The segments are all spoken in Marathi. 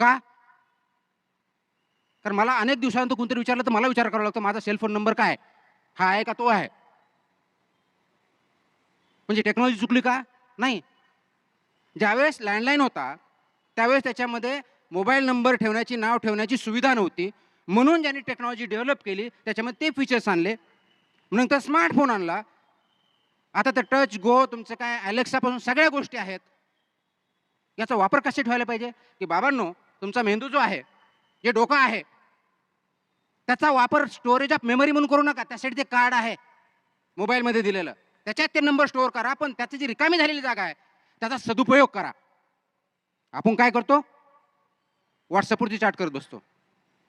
का? कारण मला अनेक दिवसानंतर कोणतरी विचारलं तर मला विचार करावा लागतो माझा सेलफोन नंबर काय हा आहे का? तो आहे. म्हणजे टेक्नॉलॉजी चुकली का? नाही. ज्यावेळेस लँडलाईन होता त्यावेळेस त्याच्यामध्ये मोबाईल नंबर ठेवण्याची नाव ठेवण्याची सुविधा नव्हती. म्हणून ज्यांनी टेक्नॉलॉजी डेव्हलप केली त्याच्यामध्ये ते फीचर्स आणले. नंतर स्मार्टफोन आणला. आता तर टच गो तुमचं काय अलेक्सापासून सगळ्या गोष्टी आहेत. याचा वापर कसे ठेवायला पाहिजे? की बाबांनो तुमचा मेंदू जो आहे जे डोकं आहे त्याचा वापर स्टोरेज ऑफ मेमरी म्हणून करू नका. त्यासाठी ते कार्ड आहे मोबाईलमध्ये दिलेलं. त्याच्यात ते नंबर स्टोअर करा पण त्याची जी रिकामी झालेली जागा आहे त्याचा सदुपयोग करा. आपण काय करतो? व्हॉट्सअपवरती चॅट करत बसतो.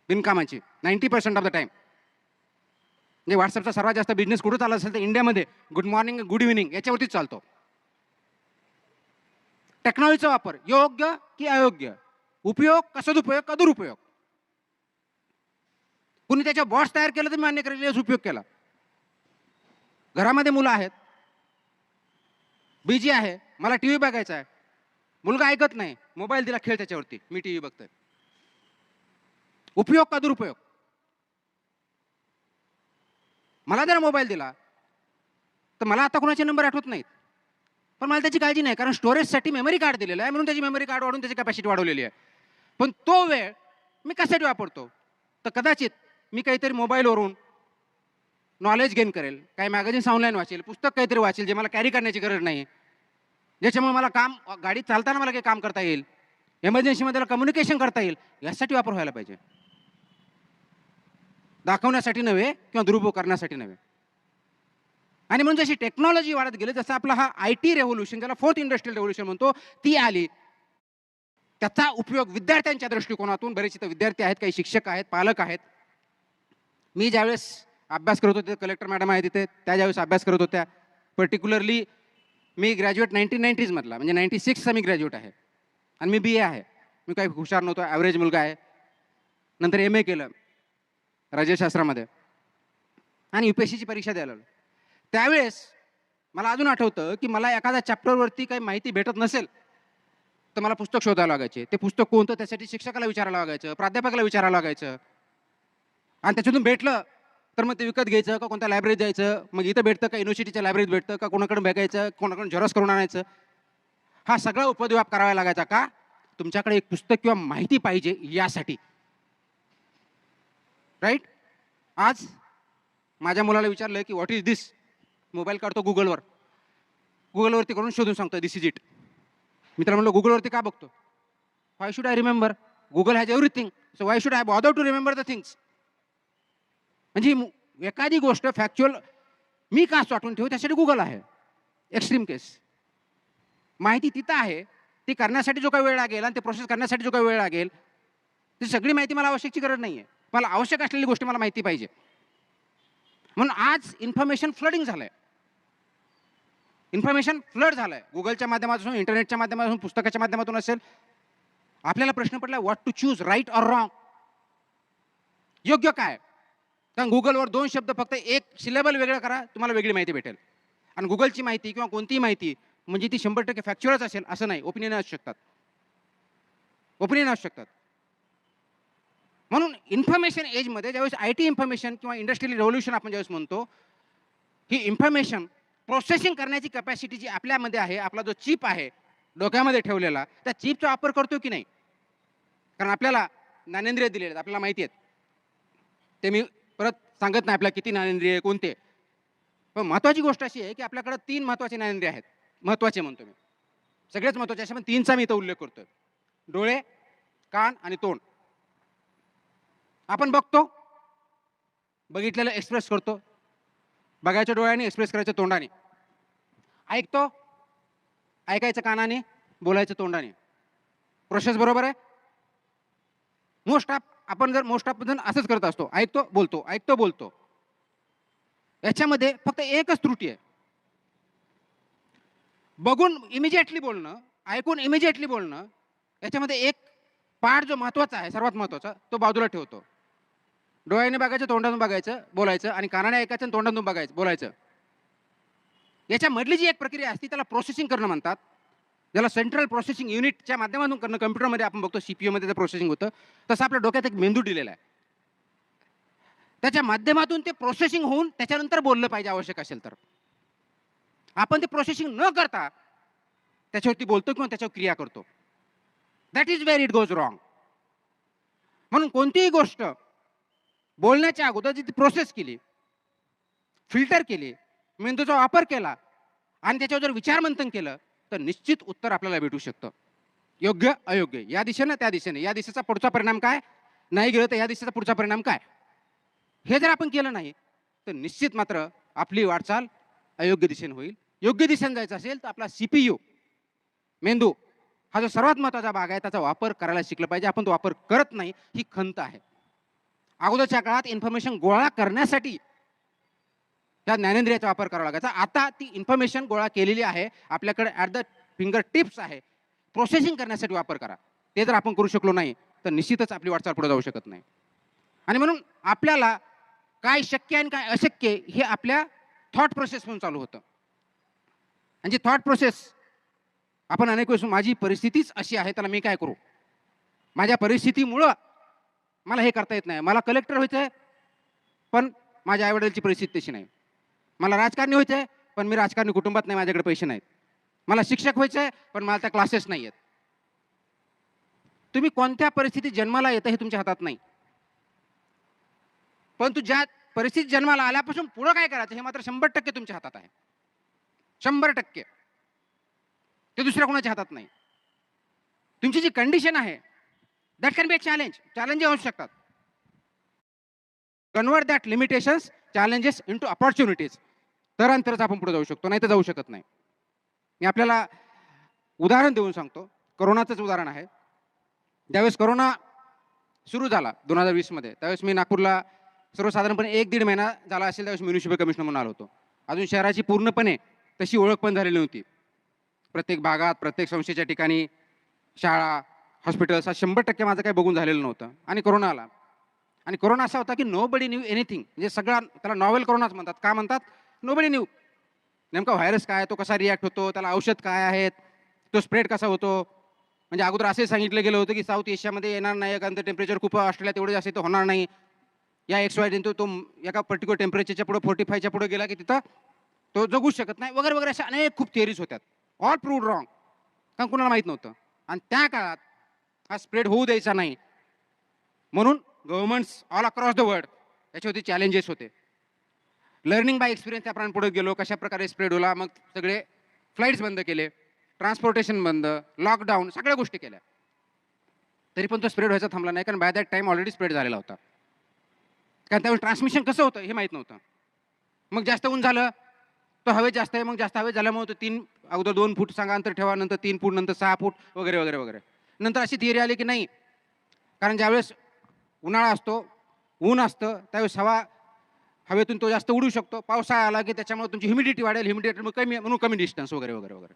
बिनकामाची. Ninety percent of the time म्हणजे व्हॉट्सअपचा सर्वात जास्त बिझनेस कुठं चालत असेल तर इंडियामध्ये गुड मॉर्निंग गुड इव्हिनिंग याच्यावरतीच चालतो. टेक्नॉलॉजीचा वापर योग्य की अयोग्य? उपयोग का सदुपयोग का दुरुपयोग कुणी त्याच्या बॉट्स तयार केलं तर मी अन्य करेल उपयोग केला. घरामध्ये मुलं आहेत. बिजी आहे. मला टी व्ही बघायचा आहे. मुलगा ऐकत नाही. मोबाईल दिला खेळ त्याच्यावरती. मी टी व्ही बघतोय. उपयोग का दुरुपयोग मला जर मोबाईल दिला तर मला आता कोणाचे नंबर आठवत नाहीत. पण मला त्याची काळजी नाही. कारण स्टोरेजसाठी मेमरी कार्ड दिलेलं आहे. म्हणून त्याची मेमरी कार्ड वाढून त्याची कॅपॅसिटी वाढवलेली आहे. पण तो वेळ मी कशासाठी वापरतो. तर कदाचित मी काहीतरी मोबाईलवरून नॉलेज गेन करेल. काही मॅगझिन्स ऑनलाईन वाचेल पुस्तक काहीतरी वाचेल जे मला कॅरी करण्याची गरज नाही ज्याच्यामुळे मला काम गाडी चालताना मला काही काम करता येईल. एमर्जन्सीमध्ये कम्युनिकेशन करता येईल. यासाठी वापर व्हायला पाहिजे. दाखवण्यासाठी नव्हे किंवा दुरुपयोग करण्यासाठी नव्हे. आणि म्हणून जशी टेक्नॉलॉजी वाढत गेली जसं आपला हा आय टी रेव्होल्युशन ज्याला फोर्थ इंडस्ट्रियल रेव्होल्युशन म्हणतो ती आली. त्याचा उपयोग विद्यार्थ्यांच्या दृष्टिकोनातून बरेच इथं विद्यार्थी आहेत काही शिक्षक आहेत पालक आहेत. मी ज्यावेळेस अभ्यास करत होते कलेक्टर मॅडम आहे तिथे त्या ज्यावेळेस अभ्यास करत होत्या. पर्टिक्युलरली मी ग्रॅज्युएट नाईन्टीन नाईन्टीजमधला म्हणजे नाईन्टी सिक्सचा मी ग्रॅज्युएट आहे. आणि मी बी ए आहे. मी काही हुशार नव्हतो ॲव्हरेज मुलगा आहे. नंतर एम ए केलं राज्यशास्त्रामध्ये आणि यू पी एस सीची परीक्षा द्यायला त्यावेळेस मला अजून आठवतं की मला एखाद्या चॅप्टरवरती काही माहिती भेटत नसेल तर मला पुस्तक शोधायला लागायचे. ते पुस्तक कोणतं? त्यासाठी शिक्षकाला विचारायला लागायचं प्राध्यापकाला विचारायला लागायचं. आणि त्याच्यातून भेटलं तर मग ते विकत घ्यायचं का कोणत्या लायब्ररीत जायचं? मग इथं भेटतं का? युनिव्हर्सिटीच्या लायब्ररीत भेटतं का? कोणाकडून बघायचं कोणाकडून झेरॉक्स करून आणायचं? हा सगळा उपद्व्याप करावा लागायचा का? तुमच्याकडे एक पुस्तक किंवा माहिती पाहिजे यासाठी. राईट आज माझ्या मुलाला विचारलं की व्हॉट इज दिस मोबाईल काढतो गुगलवर गुगलवरती करून शोधून सांगतो दिस इज इट मी त्याला म्हणलं गुगलवरती का बघतो? Why should I remember Google has everything so why should I bother to remember the things म्हणजे एखादी गोष्ट फॅक्च्युअल मी का साठवून ठेवू त्यासाठी गुगल आहे. एक्स्ट्रीम केस माहिती तिथं आहे ती करण्यासाठी जो काही वेळ लागेल आणि ते प्रोसेस करण्यासाठी जो काही वेळ लागेल ती सगळी माहिती मला आवश्यकची गरज नाही आहे मला आवश्यक असलेली गोष्टी मला माहिती पाहिजे. म्हणून आज इन्फॉर्मेशन फ्लडिंग झालं आहे इन्फॉर्मेशन फ्लड झालं आहे गुगलच्या माध्यमातून इंटरनेटच्या माध्यमातून पुस्तकाच्या माध्यमातून असेल. आपल्याला प्रश्न पडला what to choose right or wrong योग्य काय? कारण गुगलवर दोन शब्द फक्त एक सिलेबल वेगळं करा तुम्हाला वेगळी माहिती भेटेल. आणि गुगलची माहिती किंवा कोणतीही माहिती म्हणजे ती शंभर टक्के फॅक्च्युअलच असेल असं नाही. ओपिनियन असू शकतात. ओपिनियन असू शकतात. म्हणून इन्फॉर्मेशन एजमध्ये ज्यावेळेस आय टी इन्फॉर्मेशन किंवा इंडस्ट्रियल रेव्होल्युशन आपण ज्यावेळेस म्हणतो ही इन्फॉर्मेशन प्रोसेसिंग करण्याची कपॅसिटी जी आपल्यामध्ये आहे आपला जो चिप आहे डोक्यामध्ये ठेवलेला त्या चिपचा वापर करतो की नाही? कारण आपल्याला ज्ञानेंद्रिय दिलेले आहेत आपल्याला माहिती आहेत. ते मी परत सांगत नाही आपल्या किती ज्ञानेंद्रिय आहे, कोणते पण महत्त्वाची गोष्ट अशी आहे की आपल्याकडे तीन महत्त्वाचे ज्ञानेंद्रिय आहेत. महत्त्वाचे म्हणतो मी. सगळेच महत्त्वाचे असे पण तीनचा मी इथं उल्लेख करतोय. डोळे कान आणि तोंड. आपण बघतो. बघितलेलं एक्सप्रेस करतो. बघायच्या डोळ्याने एक्सप्रेस करायच्या तोंडाने. ऐकतो? ऐकायचं कानाने बोलायचं तोंडाने. प्रोसेस बरोबर आहे? मोस्ट ऑफ आपण जर मोस्ट ऑफ जण असंच करत असतो. ऐकतो बोलतो. ऐकतो बोलतो. याच्यामध्ये फक्त एकच त्रुटी आहे. बघून इमिजिएटली बोलणं ऐकून इमिजिएटली बोलणं याच्यामध्ये एक पार्ट जो महत्त्वाचा आहे सर्वात महत्त्वाचा तो बाजूला ठेवतो. डोळ्याने बघायचं तोंडातून बघायचं बोलायचं आणि कानाने ऐकायचं आणि तोंडातून बघायचं बोलायचं. याच्यामधली जी एक प्रक्रिया असते त्याला प्रोसेसिंग करणं म्हणतात. ज्याला सेंट्रल प्रोसेसिंग युनिटच्या माध्यमातून करणं कम्प्युटरमध्ये आपण बघतो सी पी यूमध्ये ते प्रोसेसिंग होतं तसं आपल्या डोक्यात एक मेंदू दिलेला आहे. त्याच्या माध्यमातून ते प्रोसेसिंग होऊन त्याच्यानंतर बोललं पाहिजे आवश्यक असेल तर. आपण ते प्रोसेसिंग न करता त्याच्यावरती बोलतो किंवा त्याच्यावर क्रिया करतो. That is very it goes wrong म्हणून कोणतीही गोष्ट बोलण्याच्या अगोदर जी प्रोसेस केली फिल्टर केली मेंदूचा वापर केला आणि त्याच्यावर जर विचारमंथन केलं तर निश्चित उत्तर आपल्याला भेटू शकतं. योग्य अयोग्य. या दिशेनं त्या दिशेने. या दिशेचा पुढचा परिणाम काय? नाही गेलं तर या दिशेचा पुढचा परिणाम काय? हे जर आपण केलं नाही तर निश्चित मात्र आपली वाटचाल अयोग्य दिशेने होईल. योग्य दिशेने जायचं असेल तर आपला सीपीयू मेंदू हा जो सर्वात महत्त्वाचा भाग आहे त्याचा वापर करायला शिकलं पाहिजे. आपण तो वापर करत नाही ही खंत आहे. अगोदरच्या काळात इन्फॉर्मेशन गोळा करण्यासाठी त्या ज्ञानेंद्रियाचा वापर करावा लागायचा. आता ती इन्फॉर्मेशन गोळा केलेली आहे. आपल्याकडे ॲट द फिंगर टिप्स आहे. प्रोसेसिंग करण्यासाठी वापर करा. ते जर आपण करू शकलो नाही तर निश्चितच आपली वाटचाल पुढे जाऊ शकत नाही. आणि म्हणून आपल्याला काय शक्य आणि काय अशक्य हे आपल्या थॉट प्रोसेसमधून चालू होतं. आणि जी थॉट प्रोसेस आपण अनेक वेळेस माझी परिस्थितीच अशी आहे त्याला मी काय करू? माझ्या परिस्थितीमुळं मला हे करता येत नाही. मला कलेक्टर व्हायचं आहे पण माझ्या आईवडिलांची परिस्थिती तशी नाही. मला राजकारणी व्हायचं आहे पण मी राजकारणी कुटुंबात नाही माझ्याकडे पैसे नाहीत. मला शिक्षक व्हायचं आहे पण मला त्या क्लासेस नाही आहेत तुम्ही कोणत्या परिस्थितीत जन्माला येतं हे तुमच्या हातात नाही. परंतु ज्या परिस्थितीत जन्माला आल्यापासून पुढं काय करायचं हे मात्र शंभर टक्के तुमच्या हातात आहे. शंभर टक्के. ते दुसऱ्या कोणाच्या हातात नाही. तुमची जी कंडिशन आहे that can be a challenge challenge होऊ शकतात. Convert that limitations challenges into तर तरंतरच आपण पुढे जाऊ शकतो नाही तर जाऊ शकत नाही. मी आपल्याला उदाहरण देऊन सांगतो. करोनाचंच उदाहरण आहे. ज्यावेळेस करोना सुरू झाला दोन हजार वीसमध्ये त्यावेळेस मी नागपूरला सर्वसाधारणपणे एक दीड महिना झाला असेल त्यावेळेस म्युनिसिपल कमिशनर म्हणून आलो होतो. अजून शहराची पूर्णपणे तशी ओळख पण झालेली नव्हती. प्रत्येक भागात प्रत्येक संस्थेच्या ठिकाणी शाळा हॉस्पिटल्स हा शंभर टक्के माझं काही बघून झालेलं नव्हतं आणि कोरोना आला. आणि कोरोना असा होता की नो बडी न्यू एनिथिंग म्हणजे सगळा त्याला नॉवेल कोरोनाच म्हणतात. का म्हणतात? नोबडी न्यू नेमका व्हायरस काय तो कसा रिॲक्ट होतो त्याला औषध काय आहेत तो स्प्रेड कसा होतो? म्हणजे अगोदर असे सांगितलं गेलं होतं की साऊथ एशियामध्ये येणार नाही कारण ते टेम्परेचर खूप ऑस्ट्रेलियात एवढं जास्त होणार नाही. या एक्स वाय तो तो एका पर्टिक्युलर टेम्परेचरच्या पुढे फोर्टी फायच्या पुढे गेला की तिथं तो जगूच शकत नाही. वगैरे वगैरे अशा अनेक खूप थिअरीज होत्यात. ऑल प्रूव्ह रॉंग कारण कुणाला माहीत नव्हतं. आणि त्या काळात हा स्प्रेड होऊ द्यायचा नाही. म्हणून governments all across the world याच्यावरती चॅलेंजेस होते. लर्निंग बाय एक्सपिरियन्स त्याप्रमाणे पुढे गेलो कशा प्रकारे स्प्रेड होला मग सगळे फ्लाईट्स बंद केले ट्रान्सपोर्टेशन बंद लॉकडाऊन सगळ्या गोष्टी केल्या. तरी पण तो स्प्रेड व्हायचा थांबला नाही कारण by that time already spread झालेला होता. कारण त्यावेळी ट्रान्समिशन कसं होतं हे माहीत नव्हतं. मग जास्त ऊन झालं तर हवेत जास्त आहे मग जास्त हवेत झाल्यामुळे तो तीन अगोदर दोन फूट सांगा अंतर ठेवा नंतर तीन फूट नंतर सहा फूट वगैरे वगैरे वगैरे. नंतर अशी थिअरी आली की नाही. कारण ज्यावेळेस उन्हाळा असतो ऊन असतं त्यावेळेस हवा हवेतून तो जास्त उडू शकतो. पावसाळा आला की त्याच्यामुळे तुमची ह्युमिडिटी वाढेल. ह्युमिडिटी मग कमी म्हणून कमी डिस्टन्स वगैरे वगैरे वगैरे.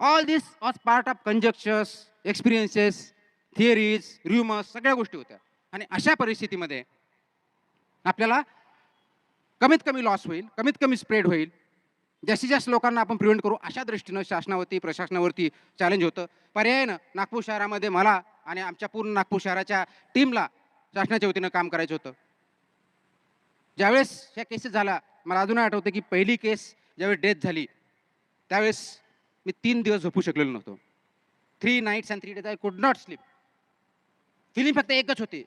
All this was part of conjectures experiences theories rumours सगळ्या गोष्टी होत्या. आणि अशा परिस्थितीमध्ये आपल्याला कमीत कमी लॉस होईल कमीत कमी स्प्रेड होईल. जास्तीत जास्त लोकांना आपण प्रिव्हेंट करू. अशा दृष्टीनं शासनावरती प्रशासनावरती चॅलेंज होतं. पर्यायानं नागपूर शहरामध्ये मला आणि आमच्या पूर्ण नागपूर शहराच्या टीमला शासनाच्या वतीनं काम करायचं होतं. ज्यावेळेस ह्या केसेस झाला मला अजून आठवतं की पहिली केस ज्यावेळेस डेथ झाली त्यावेळेस मी तीन दिवस झोपू शकलेलो नव्हतो. Three nights and three days I could not sleep feeling फक्त एकच होती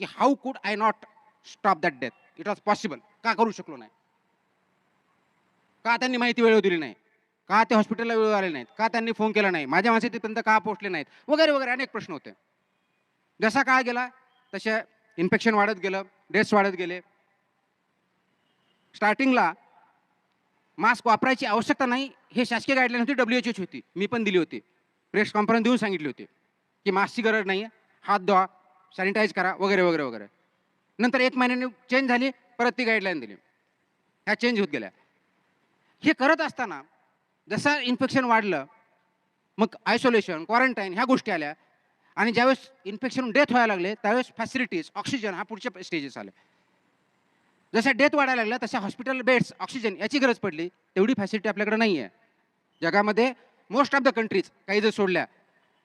की how could I not stop that death it was possible का करू शकलो नाही? का त्यांनी माहिती वेळेवर दिली नाही? का ते हॉस्पिटलला वेळेवर आले नाहीत? का त्यांनी फोन केला नाही? माझ्या माणसे तिथपर्यंत का पोहोचले नाहीत? वगैरे वगैरे अनेक प्रश्न होते. जसा काळ गेला तसे इन्फेक्शन वाढत गेलं डेथ्स वाढत गेले. स्टार्टिंगला मास्क वापरायची आवश्यकता नाही हे शासकीय गाईडलाईन होती डब्ल्यू एच होती. मी पण दिली होती. प्रेस कॉन्फरन्स देऊन सांगितली होती की मास्कची गरज नाही हात धुवा सॅनिटाईज करा वगैरे वगैरे वगैरे. नंतर एक महिन्याने चेंज झाली परत ती गाईडलाईन दिली. ह्या चेंज होत गेल्या. हे करत असताना जसं इन्फेक्शन वाढलं मग आयसोलेशन क्वारंटाईन ह्या गोष्टी आल्या. आणि ज्यावेळेस इन्फेक्शन डेथ व्हायला लागले त्यावेळेस फॅसिलिटीज ऑक्सिजन हा पुढच्या स्टेजेस आले. जशा डेथ वाढायला लागल्या तशा हॉस्पिटल बेड्स ऑक्सिजन याची गरज पडली. तेवढी फॅसिलिटी आपल्याकडे नाही आहे जगामध्ये मोस्ट ऑफ द कंट्रीज काही जर सोडल्या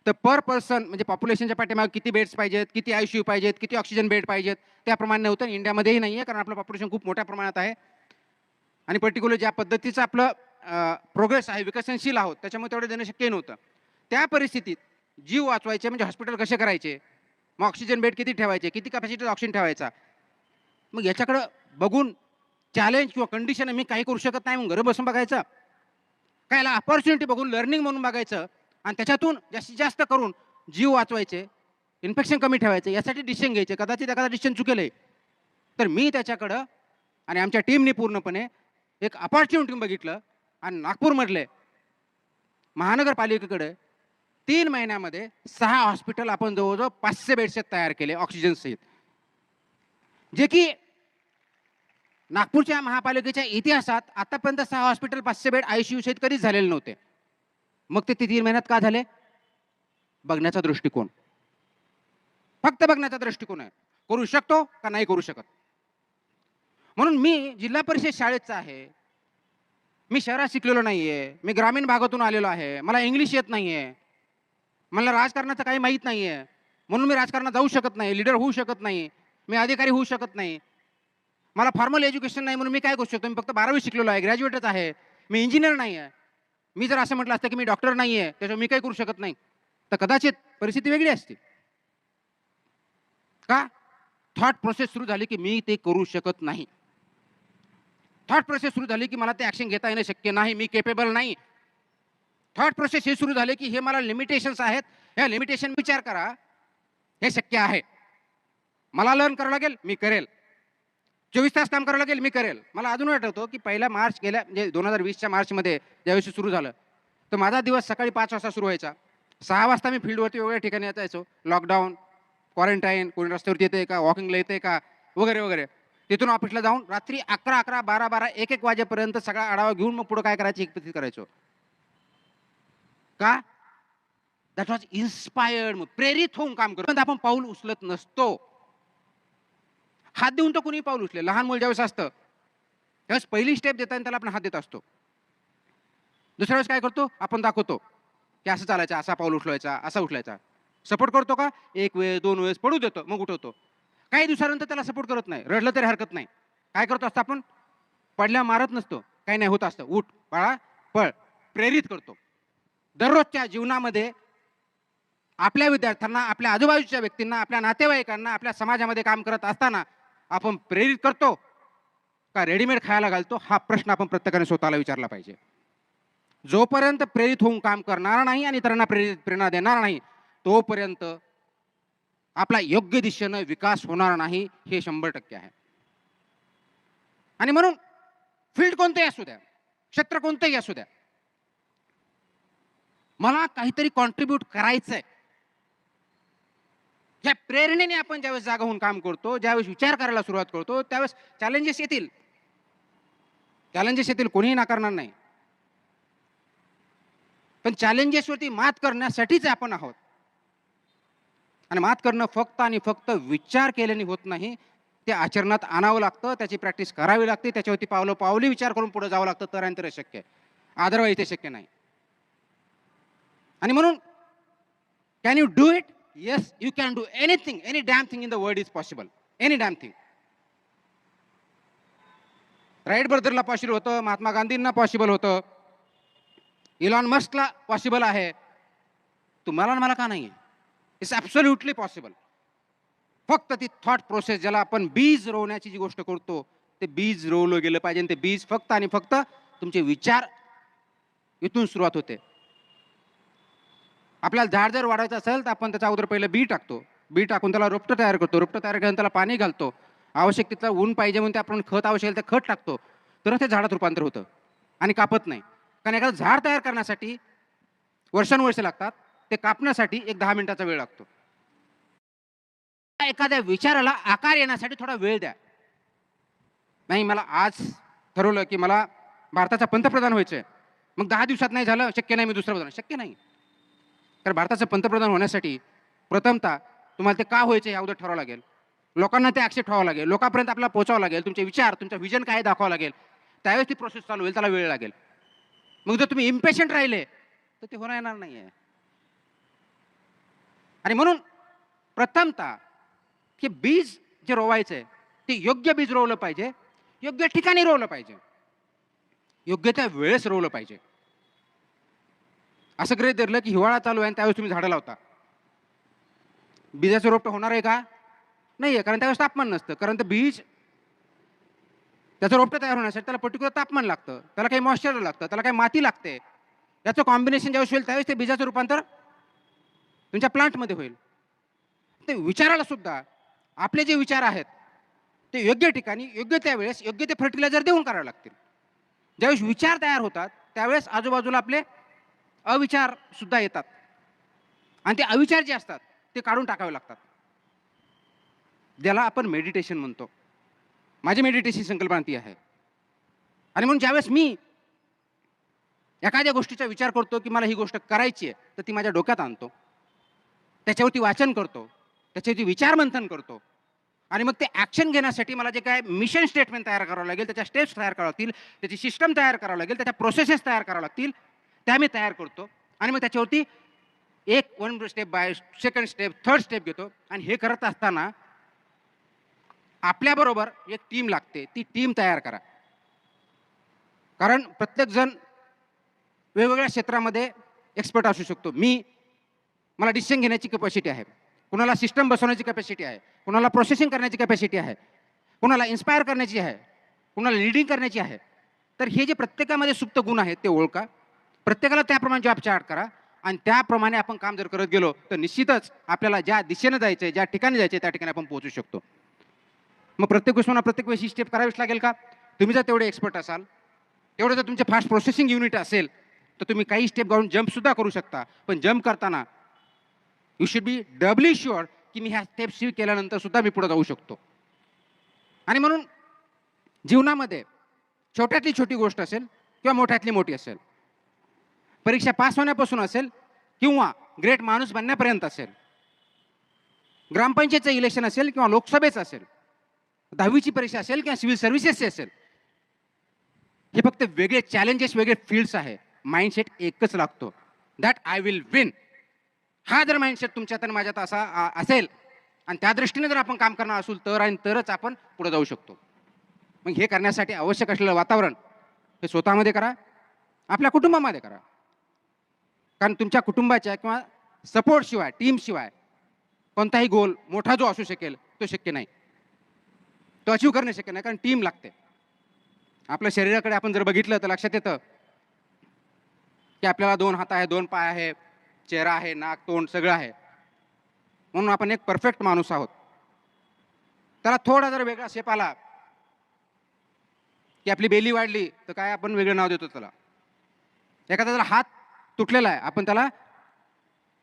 तर पर पर्सन म्हणजे पॉप्युलेशनच्या पाठीमागे किती बेड्स पाहिजेत किती आय सी यू पाहिजेत किती ऑक्सिजन बेड पाहिजेत त्याप्रमाणे नव्हतं. इंडियामध्येही नाही आहे कारण आपलं पॉप्युलेशन खूप मोठ्या प्रमाणात आहे. आणि पर्टिक्युलर ज्या पद्धतीचं आपलं प्रोग्रेस आहे विकसनशील आहोत त्याच्यामुळे तेवढं देणं शक्य नव्हतं. त्या परिस्थितीत जीव वाचवायचे म्हणजे हॉस्पिटल कसे करायचे? मग ऑक्सिजन बेड किती ठेवायचे? किती कॅपॅसिटी ऑक्सिजन ठेवायचा? मग याच्याकडं बघून चॅलेंज किंवा कंडिशन मी काही करू शकत नाही मग घरी बसून बघायचं. कायला अपॉर्च्युनिटी बघून लर्निंग म्हणून बघायचं. आणि त्याच्यातून जास्तीत जास्त करून जीव वाचवायचे इन्फेक्शन कमी ठेवायचे यासाठी डिसिजन घ्यायचे. कदाचित एखादा डिसिजन चुकेल तर मी त्याच्याकडं आणि आमच्या टीमने पूर्णपणे एक अपॉर्च्युनिटी बघितलं. आणि नागपूरमधले महानगरपालिकेकडे तीन महिन्यामध्ये सहा हॉस्पिटल आपण जवळजवळ पाचशे बेडचे तयार केले ऑक्सिजन सहित. जे की नागपूरच्या महापालिकेच्या इतिहासात आतापर्यंत सहा हॉस्पिटल पाचशे बेड आयसीयू सहित कधीच झालेले नव्हते. मग ते ते तीन महिन्यात का झाले? बघण्याचा दृष्टिकोन. फक्त बघण्याचा दृष्टिकोन आहे. करू शकतो का नाही करू शकत? म्हणून मी जिल्हा परिषद शाळेचा आहे. मी शहरात शिकलेलो नाहीये. मी ग्रामीण भागातून आलेलो आहे. मला इंग्लिश येत नाहीये. मला राजकारणाचं काही माहीत नाही आहे म्हणून मी राजकारणात जाऊ शकत नाही लीडर होऊ शकत नाही मी अधिकारी होऊ शकत नाही. मला फॉर्मल एज्युकेशन नाही म्हणून मी काय करू शकतो? मी फक्त बारावी शिकलेलो आहे ग्रॅज्युएटच आहे. मी इंजिनियर नाही आहे मी जर असं म्हटलं असतं की मी डॉक्टर नाही आहे त्याच्यावर मी काही करू शकत नाही. तर कदाचित परिस्थिती वेगळी असते. का? थॉट प्रोसेस सुरू झाली की मी ते करू शकत नाही. थॉट प्रोसेस सुरू झाली की मला ते ॲक्शन घेता येणं शक्य नाही. मी केपेबल नाही. थॉट प्रोसेस हे सुरू झाले की हे मला लिमिटेशन्स आहेत. ह्या लिमिटेशन विचार करा. हे शक्य आहे. मला लर्न करावं लागेल मी करेल. चोवीस तास काम करावं लागेल मी करेल. मला अजून आठवतो की पहिला मार्च गेल्या म्हणजे दोन हजार वीसच्या मार्चमध्ये ज्यावेळेस सुरू झालं तर माझा दिवस सकाळी पाच वाजता सुरू व्हायचा. सहा वाजता मी फील्डवरती वेगवेगळ्या ठिकाणी यायचो. लॉकडाऊन क्वारंटाईन कोणी रस्त्यावरती येते का? वॉकिंगला येते का? वगैरे वगैरे. तिथून ऑफिसला जाऊन रात्री अकरा अकरा बारा बारा एक एक वाजेपर्यंत सगळा आढावा घेऊन मग पुढं काय करायची एकत्रित करायचो. का? दॅट वॉज इन्स्पायर्ड प्रेरित होऊन काम करतो आपण पाऊल उचलत नसतो. हात देऊन तर कुणी पाऊल उचले लहान मूल ज्यावेळेस असतं त्यावेळेस पहिली स्टेप देताना त्याला आपण हात देत असतो. दुसऱ्या वेळेस काय करतो? आपण दाखवतो. की असं चालायचं असा पाऊल उचलायचा असा उचलायचा. सपोर्ट करतो का? एक वेळ दोन वेळेस पडू देतो मग उठवतो. काही दिवसानंतर त्याला सपोर्ट करत नाही. रडलं तरी हरकत नाही. काय करतो असतं आपण? पडल्या मारत नसतो. काही नाही होत असतं. उठ बाळा पळ. प्रेरित करतो. दररोजच्या जीवनामध्ये आपल्या विद्यार्थ्यांना आपल्या आजूबाजूच्या व्यक्तींना आपल्या नातेवाईकांना आपल्या समाजामध्ये काम करत असताना आपण प्रेरित करतो का रेडीमेड खायला घालतो? हा प्रश्न आपण प्रत्येकाने स्वतःला विचारला पाहिजे. जोपर्यंत प्रेरित होऊन काम करणार नाही आणि इतरांना प्रेरित प्रेरणा देणार नाही तोपर्यंत आपला योग्य दिशेनं विकास होणार नाही हे शंभर टक्के आहे. आणि म्हणून फील्ड कोणतंही असू द्या क्षेत्र कोणतंही असू द्या मला काहीतरी कॉन्ट्रीब्यूट करायचंय. या प्रेरणेने आपण ज्यावेळेस जागा होऊन काम करतो ज्यावेळेस विचार करायला सुरुवात करतो त्यावेळेस चॅलेंजेस येतील. चॅलेंजेस येतील कोणीही नाकारणार नाही. पण चॅलेंजेसवरती मात करण्यासाठीच आपण आहोत. आणि मात करणं फक्त आणि फक्त विचार केल्याने होत नाही. ते आचरणात आणावं लागतं त्याची प्रॅक्टिस करावी लागते त्याच्यावरती पावलं पावली विचार करून पुढे जावं लागतं तर शक्य आहे. अदरवाईज ते शक्य नाही. आणि म्हणून can you do it yes you can do anything any damn thing in the world is possible any damn thing right ब्रदरला possible होतं महात्मा गांधींना पॉसिबल होतं. इलॉन मस्कला पॉसिबल आहे. तुम्हाला मला का नाही आहे इट्स ॲब्सोल्युटली पॉसिबल फक्त ती थॉट प्रोसेस ज्याला आपण बीज रोवण्याची जी गोष्ट करतो ते बीज रोवलं गेलं पाहिजे आणि ते बीज फक्त आणि फक्त तुमचे विचार इथून सुरुवात होते. आपल्याला झाड जर वाढवायचं असेल तर आपण त्याच्या अगोदर पहिलं बी टाकतो. बी टाकून त्याला रोपटं तयार करतो. रोपटं तयार करून त्याला पाणी घालतो. आवश्यक तिथलं ऊन पाहिजे म्हणून ते आपण खत आवश्यक ते खत टाकतो. तर ते झाडात रूपांतर होतं आणि कापत नाही. कारण एखादं झाड तयार करण्यासाठी वर्षानुवर्ष लागतात. ते कापण्यासाठी एक दहा मिनिटाचा वेळ लागतो. एखाद्या विचाराला आकार येण्यासाठी थोडा वेळ द्या. नाही मला आज ठरवलं की मला भारताचा पंतप्रधान व्हायचं आहे मग दहा दिवसात नाही झालं शक्य नाही मी दुसरं प्रधान. शक्य नाही. तर भारताचं पंतप्रधान होण्यासाठी प्रथमतः तुम्हाला ते का व्हायचं हे अगोदर ठरावं लागेल. लोकांना ते ॲक्सेप्ट व्हावं लागेल. लोकांपर्यंत आपल्याला पोहोचावं लागेल. तुमचे विचार तुमचं विजन काय दाखवावं लागेल. त्यावेळेस ती प्रोसेस चालू होईल त्याला वेळ लागेल. मग जर तुम्ही इम्पेशंट राहिले तर ते होणार येणार नाही आहे आणि म्हणून प्रथमतः हे बीज जे रोवायचं आहे ते योग्य बीज रोवलं पाहिजे. योग्य ठिकाणी रोवलं पाहिजे. योग्य त्या वेळेस रोवलं पाहिजे. असं गृहीत धरलं की हिवाळा चालू आहे आणि त्यावेळेस तुम्ही झाडं लावता. बीजाचं रोपटं होणार आहे का? नाही आहे कारण त्यावेळेस तापमान नसतं. कारण ते बीज त्याचं रोपटं तयार होण्यासाठी त्याला पर्टिक्युलर तापमान लागतं. त्याला काही मॉइश्चर लागतं त्याला काही माती लागते. याचं कॉम्बिनेशन ज्यावेळेस होईल त्यावेळेस ते बीजाचं रूपांतर तुमच्या प्लांटमध्ये होईल. ते विचाराला सुद्धा आपले जे विचार आहेत ते योग्य ठिकाणी योग्य त्यावेळेस योग्य ते फर्टिलायझर देऊन करावे लागतील. ज्यावेळेस विचार तयार होतात त्यावेळेस आजूबाजूला आपले अविचार सुद्धा येतात. आणि ते अविचार जे असतात ते काढून टाकावे लागतात. ज्याला आपण मेडिटेशन म्हणतो. माझी मेडिटेशन संकल्पना ती आहे. आणि म्हणून ज्यावेळेस मी एखाद्या गोष्टीचा विचार करतो की मला ही गोष्ट करायची आहे तर ती माझ्या डोक्यात आणतो. त्याच्यावरती वाचन करतो. त्याच्यावरती विचार मंथन करतो. आणि मग ते ॲक्शन घेण्यासाठी मला जे काय मिशन स्टेटमेंट तयार करावं लागेल त्याच्या स्टेप्स तयार करावं लागतील त्याची सिस्टम तयार करावं लागेल त्याच्या प्रोसेसेस तयार करावं लागतील त्या मी तयार करतो. आणि मग त्याच्यावरती एक one step by second step third step घेतो. आणि हे करत असताना आपल्याबरोबर एक टीम लागते. ती टीम तयार करा. कारण प्रत्येकजण वेगवेगळ्या क्षेत्रामध्ये एक्सपर्ट असू शकतो. मी मला डिसिजन घेण्याची कॅपॅसिटी आहे. कुणाला सिस्टम बसवण्याची कॅपॅसिटी आहे. कुणाला प्रोसेसिंग करण्याची कॅपॅसिटी आहे. कुणाला इन्स्पायर करण्याची आहे. कुणाला लिडिंग करण्याची आहे. तर हे जे प्रत्येकामध्ये सुप्त गुण आहेत ते ओळखा. प्रत्येकाला त्याप्रमाणे जॉब चार्ट करा. आणि त्याप्रमाणे आपण काम जर करत गेलो तर निश्चितच आपल्याला ज्या दिशेनं जायचं आहे ज्या ठिकाणी जायचं आहे त्या ठिकाणी आपण पोहोचू शकतो. मग प्रत्येक गोष्टींना प्रत्येक वेळेस ही स्टेप करावीच लागेल का? तुम्ही जर तेवढे एक्सपर्ट असाल तेवढं जर तुमचे फास्ट प्रोसेसिंग युनिट असेल तर तुम्ही काही स्टेप गाऊन जम्पसुद्धा करू शकता. पण जम्प करताना you should be doubly sure की मी ह्या स्टेप शिव केल्यानंतर सुद्धा मी पुढे जाऊ शकतो. आणि म्हणून जीवनामध्ये छोट्यातली छोटी गोष्ट असेल किंवा मोठ्यातली मोठी असेल परीक्षा पास होण्यापासून असेल किंवा ग्रेट माणूस बनण्यापर्यंत असेल. ग्रामपंचायतचं इलेक्शन असेल किंवा लोकसभेचं असेल दहावीची परीक्षा असेल किंवा सिव्हिल सर्व्हिसेसची असेल हे फक्त वेगळे चॅलेंजेस वेगळे फील्ड्स आहे. माइंडसेट एकच लागतो. दॅट आय विल विन हा जर माइंडसेट तुमच्यात आणि माझ्यात असा असेल आणि त्या दृष्टीने जर आपण काम करणार असू तर आणि तरच आपण पुढे जाऊ शकतो. मग हे करण्यासाठी आवश्यक असलेलं वातावरण हे स्वतःमध्ये करा आपल्या कुटुंबामध्ये करा. कारण तुमच्या कुटुंबाच्या किंवा सपोर्टशिवाय टीमशिवाय कोणताही गोल मोठा जो असू शकेल तो शक्य नाही. तो अचीव करणे शक्य नाही कारण टीम लागते. आपल्या शरीराकडे आपण जर बघितलं तर लक्षात येतं की आपल्याला दोन हात आहे दोन पाय आहे चेहरा आहे नाक तोंड सगळं आहे. म्हणून आपण एक परफेक्ट माणूस आहोत. त्याला थोडा जर वेगळा शेप आला की आपली बेली वाढली तर काय आपण वेगळं नाव देतो त्याला? एखादा जर हात तुटलेला आहे. आपण त्याला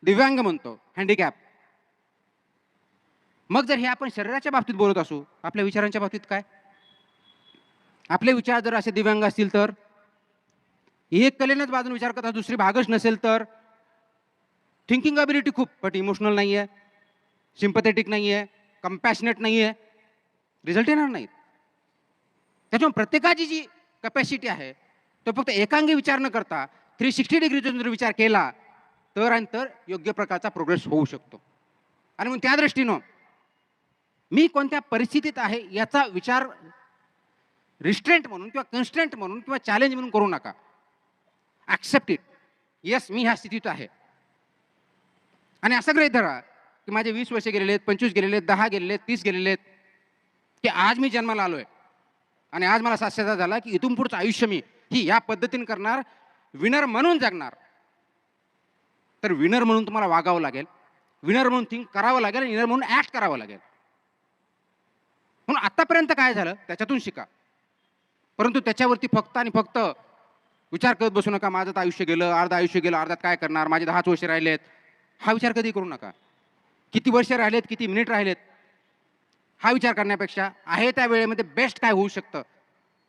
दिव्यांग म्हणतो हँडिकॅप मग जर हे आपण शरीराच्या बाबतीत बोलत असू आपल्या विचारांच्या बाबतीत काय? आपले विचार जर असे दिव्यांग असतील तर? एक कलेनंच बाजून विचार करता दुसरी भागच नसेल तर? थिंकिंग अबिलिटी खूप बट इमोशनल नाही आहे सिम्पथेटिक नाही आहे कम्पॅशनेट नाही आहे रिझल्ट येणार नाहीत. त्याच्यामुळे प्रत्येकाची जी कपॅसिटी आहे तो फक्त एकांगी विचार न करता थ्री सिक्स्टी डिग्रीचा जर विचार केला तर आणि तर योग्य प्रकारचा प्रोग्रेस होऊ शकतो. आणि मग त्या दृष्टीनं मी कोणत्या परिस्थितीत आहे याचा विचार रिस्ट्रेंट म्हणून किंवा कन्स्टंट म्हणून किंवा चॅलेंज म्हणून करू नका. ॲक्सेप्ट इट येस मी ह्या स्थितीत आहे. आणि असं गृहित धरा की माझे वीस वर्ष गेलेले आहेत पंचवीस गेलेले आहेत दहा गेलेले आहेत तीस गेलेले आहेत की आज मी जन्माला आलो आहे आणि आज मला साक्षरता झाला की इथून पुढचं आयुष्य मी ही या पद्धतीने करणार विनर म्हणून जगणार. तर विनर म्हणून तुम्हाला वागावं लागेल. विनर म्हणून थिंक करावं लागेल विनर म्हणून ॲक्ट करावं लागेल. म्हणून आतापर्यंत काय झालं? त्याच्यातून शिका. परंतु त्याच्यावरती फक्त आणि फक्त विचार करत बसू नका. माझं तर आयुष्य गेलं अर्धा आयुष्य गेलं अर्धात काय करणार? माझे दहाच वर्ष राहिलेत. हा विचार कधी करू नका. किती वर्ष राहिलेत किती मिनिट राहिलेत? हा विचार करण्यापेक्षा आहे त्या वेळेमध्ये बेस्ट काय होऊ शकतं?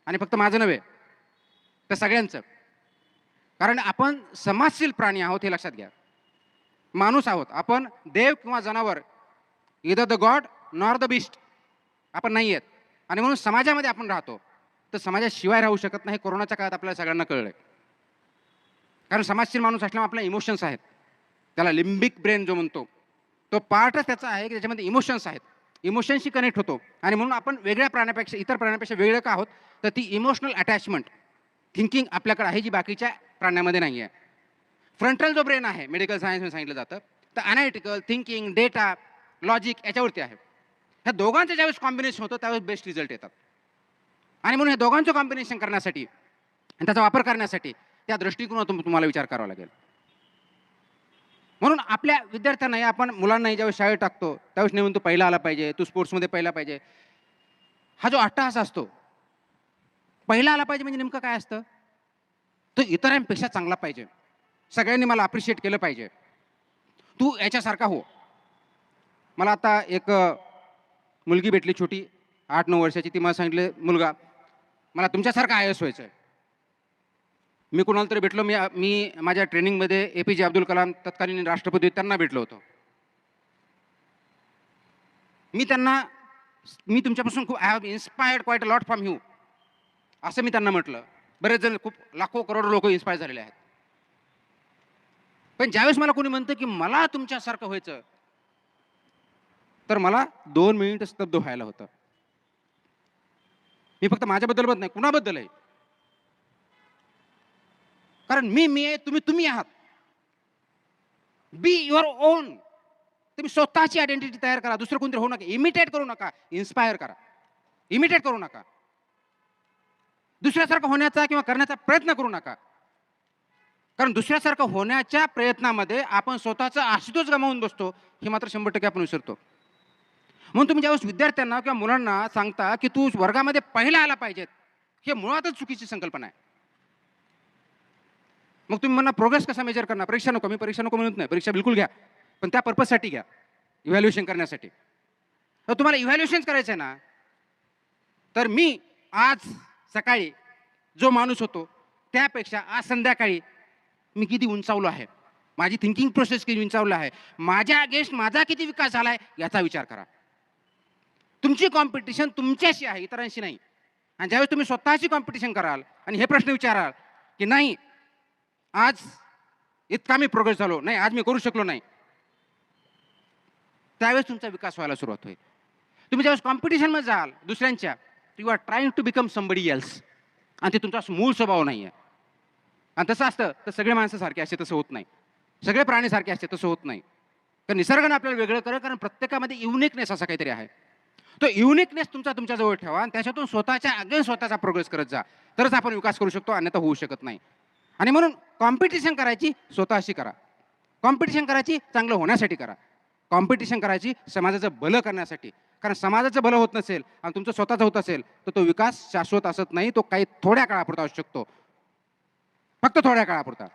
आणि फक्त माझं नव्हे तर सगळ्यांचं. कारण आपण समाजशील प्राणी आहोत हे लक्षात घ्या. माणूस आहोत. आपण देव किंवा जनावर either the god nor the beast आपण नाही आहेत. आणि म्हणून समाजामध्ये आपण राहतो. तर समाजाशिवाय राहू शकत नाही कोरोनाच्या काळात आपल्याला सगळ्यांना कळलं कारण समाजशील माणूस असल्यामुळे आपल्या इमोशन्स आहेत. त्याला लिंबिक ब्रेन जो म्हणतो तो पार्टच त्याचा आहे की त्याच्यामध्ये इमोशन्स आहेत. इमोशनशी कनेक्ट होतो. आणि म्हणून आपण वेगळ्या प्राण्यापेक्षा इतर प्राण्यापेक्षा वेगळं का आहोत? तर ती इमोशनल अटॅचमेंट थिंकिंग आपल्याकडे आहे जी बाकीच्या प्राण्यामध्ये नाही आहे फ्रंटल जो ब्रेन आहे मेडिकल सायन्समध्ये सांगितलं जातं तर अनालिटिकल थिंकिंग डेटा लॉजिक याच्यावरती आहे. ह्या दोघांचं ज्यावेळेस कॉम्बिनेशन होतं त्यावेळेस बेस्ट रिझल्ट येतात. आणि म्हणून हे दोघांचं कॉम्बिनेशन करण्यासाठी आणि त्याचा वापर करण्यासाठी त्या दृष्टिकोनातून तुम्हाला विचार करावा लागेल. म्हणून आपल्या विद्यार्थ्यांनाही आपण मुलांनाही ज्यावेळेस शाळेत टाकतो त्यावेळेस नेऊन तू पहिला आला पाहिजे तू स्पोर्ट्समध्ये पहिला पाहिजे. हा जो अट्टहास असतो पहिला आला पाहिजे म्हणजे नेमकं काय असतं? तो इतरांपेक्षा चांगला पाहिजे. सगळ्यांनी मला अप्रिशिएट केलं पाहिजे. तू याच्यासारखा हो. मला आता एक मुलगी भेटली छोटी. आठ नऊ वर्षाची. ती मला सांगितले मुलगा मला तुमच्यासारखा आय एस व्हायचं आहे मी कुणाला तरी भेटलो. मी मी माझ्या ट्रेनिंगमध्ये ए पी जे अब्दुल कलाम तत्कालीन राष्ट्रपती त्यांना भेटलो होतो. मी त्यांना मी तुमच्यापासून खूप I have inspired quite a lot from you असं मी त्यांना म्हटलं. बरेच जण खूप लाखो करोड लोक इन्स्पायर झालेले आहेत. पण ज्यावेळेस मला कोणी म्हणतं की मला तुमच्यासारखं व्हायचं तर मला दोन मिनिट स्तब्ध व्हायला होतं. मी फक्त माझ्याबद्दल बोलत नाही कुणाबद्दल आहे? कारण मी मी आहे तुम्ही तुम्ही आहात. बी युअर ओन तुम्ही स्वतःची आयडेंटिटी तयार करा. दुसरं कोणतरी होऊ नका. इमिटेट करू नका. इन्स्पायर करा. इमिटेट करू नका. दुसऱ्यासारखं होण्याचा किंवा करण्याचा प्रयत्न करू नका. कारण दुसऱ्यासारखं होण्याच्या प्रयत्नामध्ये आपण स्वतःचा आशितोच गमावून बसतो हे मात्र शंभर टक्के आपण विसरतो. म्हणून तुम्ही ज्यावेळेस विद्यार्थ्यांना किंवा मुलांना सांगता की तू वर्गामध्ये पहिला आला पाहिजेत हे मुळातच चुकीची संकल्पना आहे. मग तुम्ही म्हणा प्रोग्रेस कसा मेजर करणार? परीक्षा नको मी परीक्षा नको म्हणत नाही. परीक्षा बिलकुल घ्या पण त्या पर्पजसाठी घ्या इव्हॅल्युएशन करण्यासाठी. तर तुम्हाला इव्हॅल्युएशन करायचं आहे ना तर मी आज सकाळी जो माणूस होतो त्यापेक्षा आज संध्याकाळी मी किती उंचावलो आहे? माझी थिंकिंग प्रोसेस किती उंचावलं आहे? माझ्या अगेन्स्ट माझा किती विकास झाला आहे याचा विचार करा. तुमची कॉम्पिटिशन तुमच्याशी आहे इतरांशी नाही. आणि ज्यावेळेस तुम्ही स्वतःशी कॉम्पिटिशन कराल आणि हे प्रश्न विचाराल की नाही आज इतका मी प्रोग्रेस झालो नाही आज मी करू शकलो नाही. त्यावेळेस तुमचा विकास व्हायला सुरुवात होईल. तुम्ही ज्यावेळेस कॉम्पिटिशनमध्ये जाल दुसऱ्यांच्या you are trying to become somebody else आणि ते तुमचा मूळ स्वभाव नाही आहे आणि तसं असतं तर सगळे माणसं सारखे असते तसं होत नाही. सगळे प्राणी सारखे असते तसं होत नाही. तर निसर्गाने आपल्याला वेगळं करा कारण प्रत्येकामध्ये युनिकनेस असा काहीतरी आहे. तो युनिकनेस तुमचा तुमच्याजवळ ठेवा आणि त्याच्यातून स्वतःच्या अगेन स्वतःचा प्रोग्रेस करत जा. तरच आपण विकास करू शकतो अन्यथा होऊ शकत नाही. आणि म्हणून कॉम्पिटिशन करायची स्वतःशी करा. कॉम्पिटिशन करायची चांगलं होण्यासाठी करा. कॉम्पिटिशन करायची समाजाचं भलं करण्यासाठी. कारण समाजाचं भलं होत नसेल आणि तुमचं स्वतःचं होत असेल तर तो विकास शाश्वत असत नाही तो काही थोड्या काळापुरता असू शकतो. फक्त थोड्या काळापुरता.